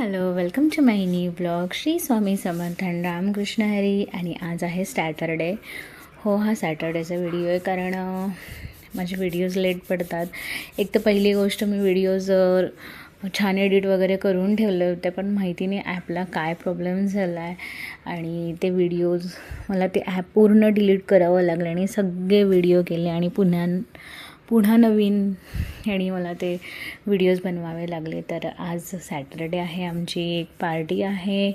Hello welcome to my new blog Shri Swami समर्थन रामकृष्ण हरी आणि आज आहे सॅटरडे हो हा सॅटरडेचा व्हिडिओ आहे कारण माझे व्हिडिओज लेट पडतात. एक तर पहिली गोष्ट मी व्हिडिओज छान एडिट वगैरे करून ठेवले होते पण माहिती नाही ॲपला काय प्रॉब्लेम झाला आहे आणि ते व्हिडिओज मला ते ॲप पूर्ण डिलीट करावं लागलं आणि सगळे व्हिडिओ केले आणि पुन्हा पुन्हा नवीन आणि मला ते व्हिडिओज बनवावे लागले. तर आज सॅटरडे आहे आमची एक पार्टी आहे.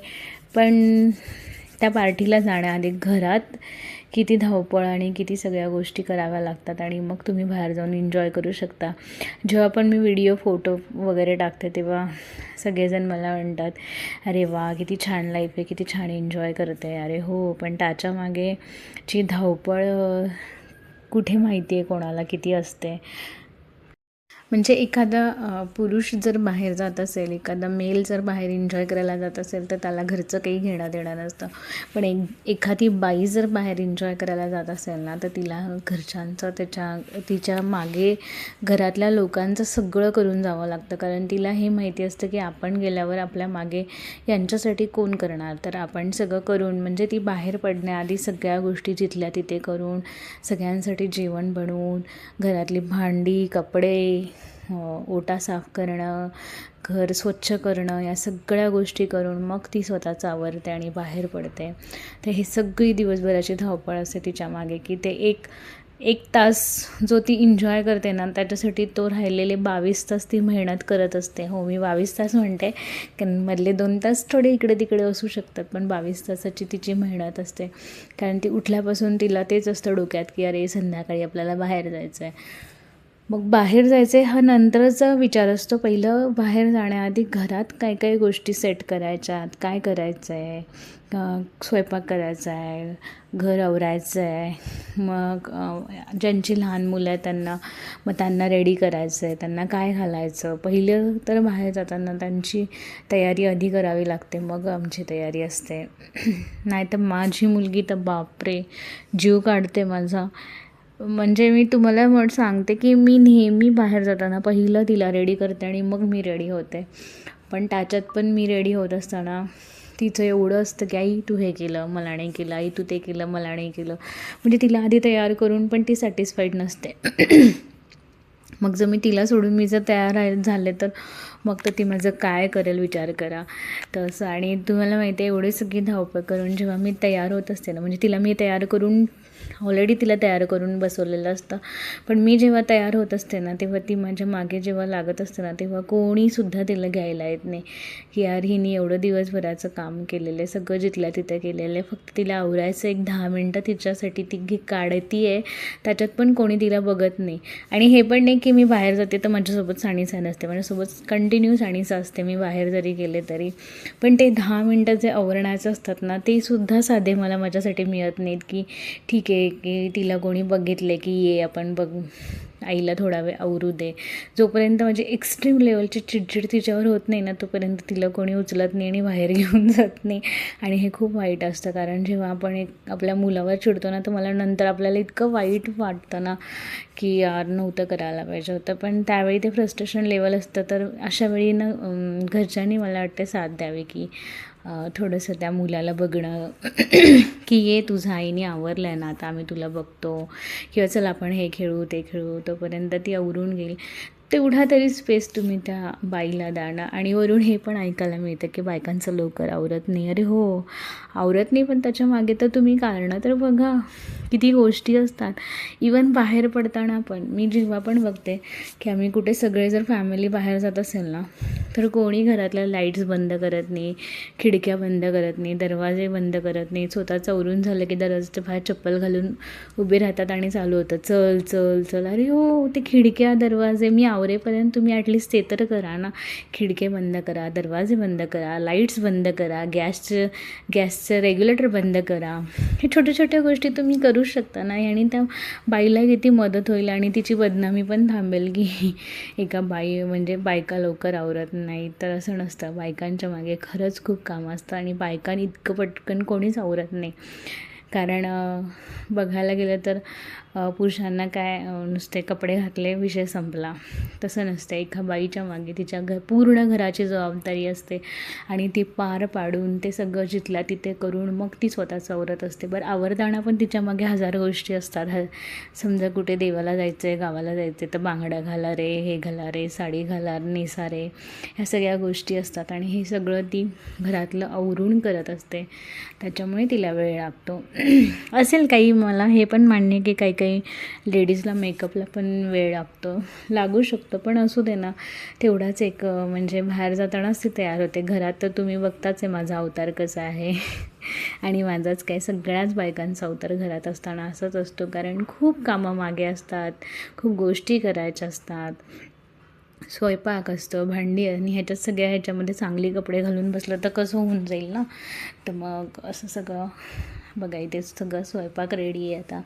पण त्या पार्टीला जाण्याआधी घरात किती धावपळ आणि किती सगळ्या गोष्टी कराव्या लागतात आणि मग तुम्ही बाहेर जाऊन एन्जॉय करू शकता. जेव्हा पण मी व्हिडिओ फोटो वगैरे टाकते तेव्हा सगळेजण मला म्हणतात अरे वा किती छान लाईफ आहे किती छान एन्जॉय करते. अरे हो पण त्याच्यामागेची ची धावपळ कुठे माहिती आहे कोणाला किती असते म्हणजे एखादा पुरुष जर बाहेर जात असेल एखादा मेल जर बाहेर एन्जॉय करायला जात असेल तर त्याला घरचं काही घेणं देणं नसतं. पण एक एखादी बाई जर बाहेर एन्जॉय करायला जात असेल ना तर तिला घरच्यांचं त्याच्या तिच्यामागे घरातल्या लोकांचं सगळं करून जावं लागतं. कारण तिला हे माहिती असतं की आपण गेल्यावर आपल्या मागे यांच्यासाठी कोण करणार? तर आपण सगळं करून म्हणजे ती बाहेर पडण्याआधी सगळ्या गोष्टी जिथल्या तिथे करून सगळ्यांसाठी जेवण बनवून घरातली भांडी कपडे ओटा साफ करणं घर स्वच्छ करणं या सगळ्या गोष्टी करून मग ती स्वतःच आवरते आणि बाहेर पडते. तर हे सगळी दिवसभराची धावपळ असते तिच्यामागे की ते एक एक तास जो ती एन्जॉय करते ना त्याच्यासाठी तो राहिलेले बावीस तास ती मेहनत करत असते. हो मी बावीस तास म्हणते कारण मधले दोन तास थोडे इकडे तिकडे असू शकतात पण बावीस तासाची तिची मेहनत असते. कारण ती उठल्यापासून तिला तेच असतं डोक्यात की अरे संध्याकाळी आपल्याला बाहेर जायचं आहे मग बाहेर जायचे हा नंतरचा विचार असतो. पहिलं बाहेर जाण्याआधी घरात काय काय गोष्टी सेट करायच्यात? काय करायचं आहे स्वयंपाक करायचा आहे घर आवरायचं आहे मग ज्यांची लहान मुलं आहेत त्यांना मग त्यांना रेडी करायचं आहे त्यांना काय घालायचं? पहिलं तर बाहेर जाताना त्यांची तयारी आधी करावी लागते मग आमची तयारी असते. नाही तर माझी मुलगी तर बापरे जीव काढते माझा. म्हणजे मी तुम्हाला म्हण सांगते की मी नेहमी बाहेर जाताना पहिलं तिला रेडी करते आणि मग मी रेडी होते. पण त्याच्यात पण मी रेडी होत असताना तिचं एवढं असतं की आई तू हे केलं मला नाही केलं आई तू ते केलं मला नाही केलं. म्हणजे तिला आधी तयार करून पण ती सॅटिस्फाईड नसते. मग जर मी तिला सोडून मी जर तयार आहे झाले तर मग तर ती माझं काय करेल विचार करा. तसं. आणि तुम्हाला माहिती आहे एवढी सगळी धावपळ करून जेव्हा मी तयार होत असते ना म्हणजे तिला मी तयार करून ऑलरेडी तिला तयार करून बसवलेलं असतं. पण मी जेव्हा तयार होत असते ना तेव्हा ती माझ्या मागे जेव्हा लागत असते ना तेव्हा कोणीसुद्धा तिला घ्यायला येत नाही. की यार हिने एवढं दिवसभराचं काम केलेलं आहे सगळं जिथल्या तिथं केलेलं आहे फक्त तिला आवरायचं एक दहा मिनटं तिच्यासाठी ती घे काढती आहे त्याच्यात पण कोणी तिला बघत नाही. आणि हे पण नाही की मी बाहेर जाते तर माझ्यासोबत साणीसा नसते माझ्यासोबत कंटिन्यू साणीसा असते मी बाहेर जरी गेले तरी. पण ते दहा मिनटं जे आवरणाचं असतात ना ते सुद्धा साधे मला माझ्यासाठी मिळत नाहीत की ठीक आहे की तिला कोणी बघितले की ये आपण बघ आईला थोडा वेळ आवरू दे. जोपर्यंत म्हणजे एक्स्ट्रीम लेवलची चिडचिड तिच्यावर होत नाही ना तोपर्यंत तिला कोणी उचलत नाही आणि बाहेर घेऊन जात नाही. आणि हे खूप वाईट असतं कारण जेव्हा आपण एक आपल्या मुलावर चिडतो ना तर मला नंतर आपल्याला इतकं वाईट वाटतं ना की यार नव्हतं करायला पाहिजे होतं. पण त्यावेळी ते फ्रस्ट्रेशन लेवल असतं तर अशा वेळी ना घरच्यांनी मला वाटते साथ द्यावी की थोडंसं त्या मुलाला बघणं की ये तुझा आईने आवरलं आहे ना आता आम्ही तुला बघतो. किंवा चल आपण हे खेळू ते खेळू तोपर्यंत ती आवरून घेईल. तेवढा तरी स्पेस तुम्ही त्या बाईला द्या आणि वरून हे पण ऐकायला मिळतं की बायकांचं लवकर आवरत नाही. अरे हो आवरत नाही पण त्याच्यामागे तर तुम्ही कारणं तर बघा. किती गोष्टी असतात. इवन बाहेर पडताना पण. मी जेव्हा पण बघते की आम्ही कुठे सगळे जर फॅमिली बाहेर जात असेल ना तर कोणी घरातल्या लाईट्स बंद करत नाही खिडक्या बंद करत नाही दरवाजे बंद करत नाही स्वतः चवरून झालं की दरवाजाच्या बाहेर चप्पल घालून उभे राहतात आणि चालू होतं. चल चल चल. अरे हो ते खिडक्या दरवाजे मी आवरेपर्यंत तुम्ही ॲटलिस्ट ते तर करा ना. खिडके बंद करा दरवाजे बंद करा लाईट्स बंद करा गॅसचं गॅसचं रेग्युलेटर बंद करा. हे छोट्या छोट्या गोष्टी तुम्ही करू शकता ना. आणि त्या बाईला किती मदत होईल आणि तिची बदनामी पण थांबेल की एका बाई म्हणजे बायका लवकर आवरत नाही तर असं नसतं. बायकांच्या मागे खरंच खूप काम असतं आणि बायकांनी इतकं पटकन कोणीच आवरत नाही. कारण बघायला गेलं तर पुरुषांना काय नुसते कपडे घातले विषय संपला. तसं नसतं एका बाईच्या मागे तिच्या घ पूर्ण घराची जबाबदारी असते आणि ती पार पाडून ते सगळं जिथल्या तिथे करून मग ती स्वतःच आवरत असते. बरं आवरताना पण तिच्यामागे हजार गोष्टी असतात. ह समजा कुठे देवाला जायचं आहे गावाला जायचं आहे तर बांगड्या घाला रे हे घाला रे साडी घाला नेसा रे ह्या सगळ्या गोष्टी असतात आणि हे सगळं ती घरातलं आवरून करत असते. त्याच्यामुळे तिला वेळ लागतो. असेल काही मला हे पण मान्य की काही काही लेडीजला मेकअपला पण वेळ लागतो लागू शकतो पण असू दे ना. तेवढाच एक म्हणजे बाहेर जातानाच ती तयार होते. घरात तर तुम्ही बघताच आहे माझा अवतार कसा आहे. आणि माझाच काय सगळ्याच बायकांचा अवतार घरात असताना असंच असतो. कारण खूप कामं मागे असतात खूप गोष्टी करायच्या असतात. स्वयंपाक असतं भांडी आणि ह्याच्यात सगळ्या ह्याच्यामध्ये चांगली कपडे घालून बसलं तर कसं होऊन जाईल ना? तर मग असं सगळं बघा इथे सगळं स्वयंपाक रेडी आहे आता.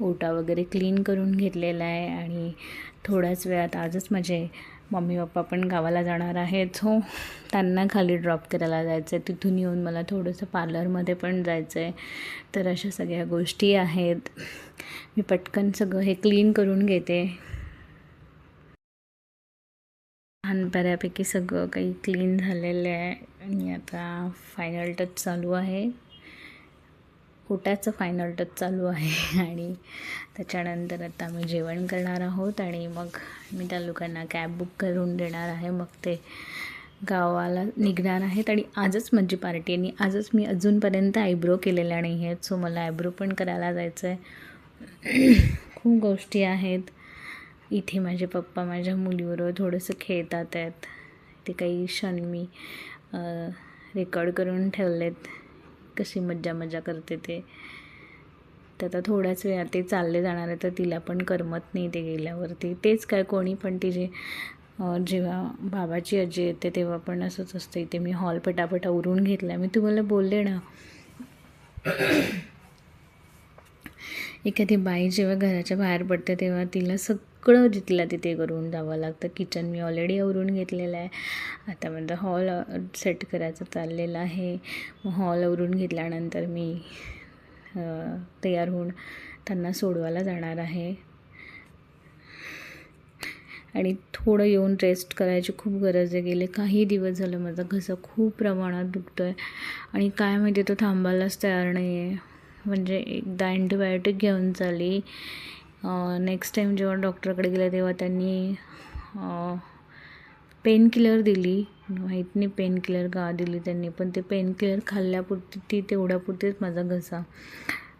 ओटा वगैरे क्लीन करून घेतलेला आहे आणि थोड्याच वेळात आजच माझे मम्मी पप्पा पण गावाला जाणार आहेत. हो त्यांना खाली ड्रॉप करायला जायचं आहे तिथून येऊन मला थोडंसं पार्लरमध्ये पण जायचं आहे तर अशा सगळ्या गोष्टी आहेत. मी पटकन सगळं हे क्लीन करून घेते. छान बऱ्यापैकी सगळं काही क्लीन झालेलं आहे. आणि आता फायनल टच चालू आहे. ओट्याचं फायनल टच चालू आहे. आणि त्याच्यानंतर आता आम्ही जेवण करणार आहोत आणि मग मी त्या लोकांना कॅब बुक करून देणार आहे. मग ते गावाला निघणार आहेत आणि आजच माझी पार्टी आणि आजच मी अजूनपर्यंत आयब्रो केलेल्या नाही आहेत. सो मला आयब्रो पण करायला जायचं आहे खूप गोष्टी आहेत. इथे माझे पप्पा माझ्या मुलीबरोबर थोडंसं खेळतात आहेत. ते काही क्षण मी रेकॉर्ड करून ठेवलेत. कशी मज्जा मजा करते ते. तर आता थोड्याच वेळात ते चालले जाणार आहे तर तिला पण करमत नाही ते गेल्यावरती. तेच काय कोणी पण तिचे जेव्हा बाबाची आजी येते तेव्हा पण असंच असतं. इथे मी हॉल पटापट उरून घेतला मी तुम्हाला बोलले ना. एखादी बाई जेव्हा घराच्या बाहेर पडते तेव्हा तिला सग सगळं जिथल्या तिथे करून जावं लागतं. किचन मी ऑलरेडी आवरून घेतलेलं आहे. आता माझा हॉल सेट करायचं चाललेलं आहे. मग हॉल आवरून घेतल्यानंतर मी तयार होऊन त्यांना सोडवायला जाणार आहे. आणि थोडं येऊन रेस्ट करायची खूप गरज आहे. गेले काही दिवस झालं माझा घसा खूप प्रमाणात दुखतो आहे आणि काय माहिती तो थांबायलाच तयार नाही आहे म्हणजे एकदा अँटीबायोटिक घेऊन चाली. नेक्स्ट टाईम जेव्हा डॉक्टरकडे गेले तेव्हा त्यांनी पेनकिलर दिली. माहीत नाही पेनकिलर का दिली त्यांनी पण ते पेनकिलर खाल्ल्यापुरती ती तेवढ्यापुरतीच माझा घसा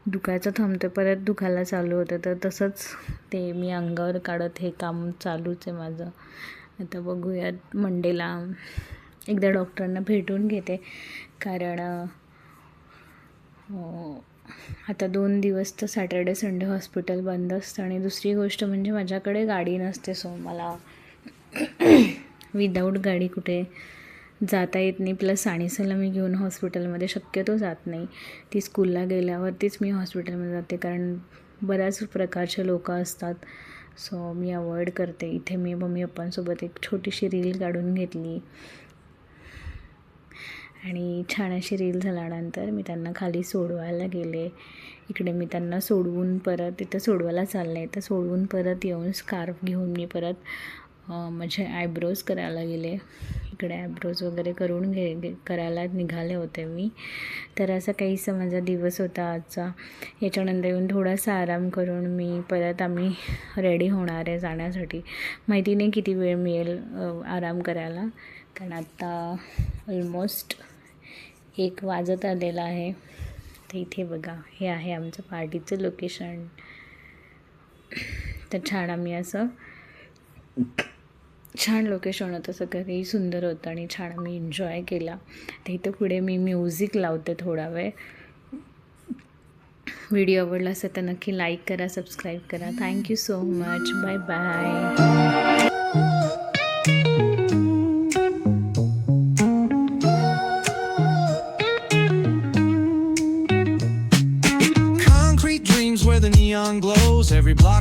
दुखायचं थांबतं परत दुखायला चालू होतं. तर तसंच ते मी अंगावर काढत हे काम चालूच आहे माझं. आता बघूयात मंडेला एकदा डॉक्टरांना भेटून घेते. कारण आता दोन दिवस तर सॅटर्डे संडे हॉस्पिटल बंद असतं आणि दुसरी गोष्ट म्हणजे माझ्याकडे गाडी नसते सो मला विदाऊट गाडी कुठे जाता येत नाही. प्लस साणीसाला मी घेऊन हॉस्पिटलमध्ये शक्यतो जात नाही. ती स्कूलला गेल्यावरतीच मी हॉस्पिटलमध्ये जाते कारण बऱ्याच प्रकारचे लोक असतात. सो मी अवॉइड करते. इथे मी मम्मी पप्पांसोबत एक छोटीशी रील काढून घेतली. आणि छान अशी रील झाल्यानंतर मी त्यांना खाली सोडवायला गेले. इकडे मी त्यांना सोडवून परत तिथं सोडवायला चालले. तर सोडवून परत येऊन स्कार्फ घेऊन मी परत माझे आयब्रोज करायला गेले. इकडे आयब्रोज वगैरे करून घे घे- करायला निघाले होते मी. तर असा काहीसा माझा दिवस होता आजचा. याच्यानंतर येऊन थोडासा आराम करून मी परत आम्ही रेडी होणार आहे जाण्यासाठी. माहिती नाही किती वेळ मिळेल आराम करायला. कारण आत्ता ऑलमोस्ट एक वाजत आलेला आहे. तर इथे बघा हे आहे आमचं पार्टीचं लोकेशन तर छान आम्ही असं छान लोकेशन होतं सगळं काही सुंदर होतं आणि छान आम्ही एन्जॉय केला. तर इथं पुढे मी म्युझिक लावते थोडा वेळ. व्हिडिओ आवडला असेल तर नक्की लाईक करा सबस्क्राईब करा. Thank you so much bye bye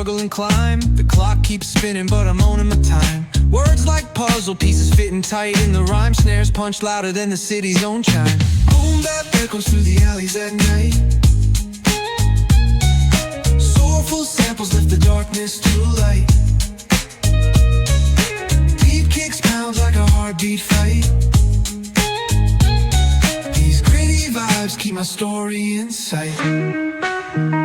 Struggle and climb. The clock keeps spinning, but I'm owning my time. Words like puzzle pieces fitting tight in the rhyme. Snares punch louder than the city's own chime. Boom bap echoes through the alleys at night. Soulful samples lift the darkness to light. Beat kicks pounds like a heartbeat fight. These gritty vibes keep my story in sight.